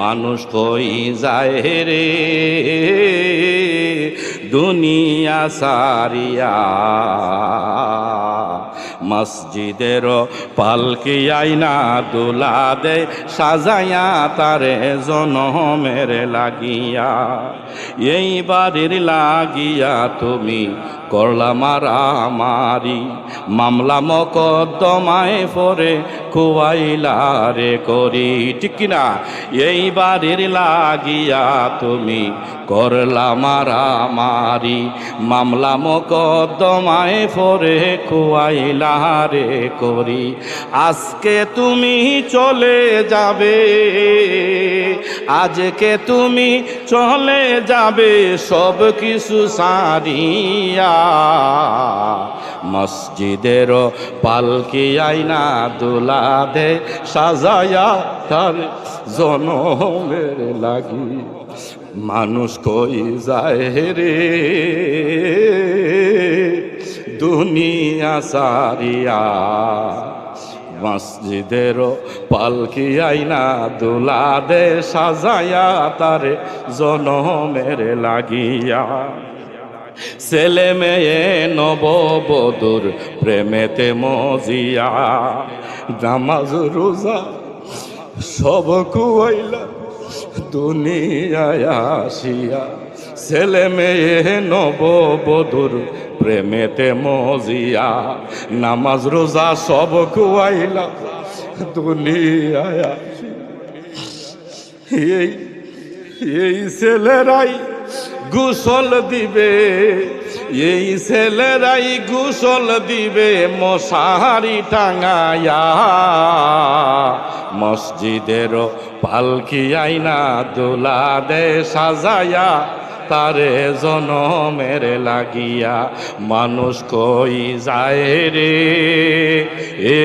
মানুষ কই যায় রে। দুনিয়া সারিয়া মসজিদের পালকি আইনা দুলা দে, সাজাইয়া তারে জনমের লাগিয়া। এই বাড়ির লাগিয়া তুমি করলা মারা মারি, মামলা মকদ্দমায় পরে খুয়াইলা রে করি। ঠিক কিনা এই বাড়ির লাগিয়া তুমি করলা মারা মারি, মামলা মকদ্দমায় পরে খুয়াইলা রে করি। আজকে তুমি চলে যাবে। আজকে তুমি চলে যাবে সব কিছু সারিয়া। মসজিদের পালকি আইনা দুলা দে সাজায়া তার জনমের লাগি। মানুষ কই যায় রে? দুনিয়া সারিয়া। মসজিদের পালকি আইনা দুলা দে সাজায়া তারে জনমের লাগিয়া। ছেলে মেয়ে নববধুর প্রেমেতে মজিয়া। নামাজ, রোজা সব কুয়াইলা দুনিয়ায় আসিয়া। ছেলে মেয়ে নববধুর প্রেমেতে মজিয়া, নামাজ, রোজা সব কুয়াইলা দুনিয়ায় এই এই ছেলেরাই গোসল দিবে। এই ছেলেরাই গোসল দিবে মশারি টাঙায়া মসজিদের পালকি আইনা দোলা দে সাজায়া তারে জনমের লাগিয়া মানুষ কই যায় রে? এ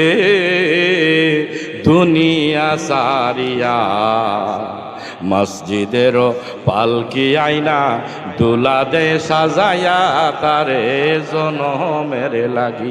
দুনিয়া সারিয়া মসজিদের পালকি আইনা দুলা দে সাজায়া তারে জনমের লাগি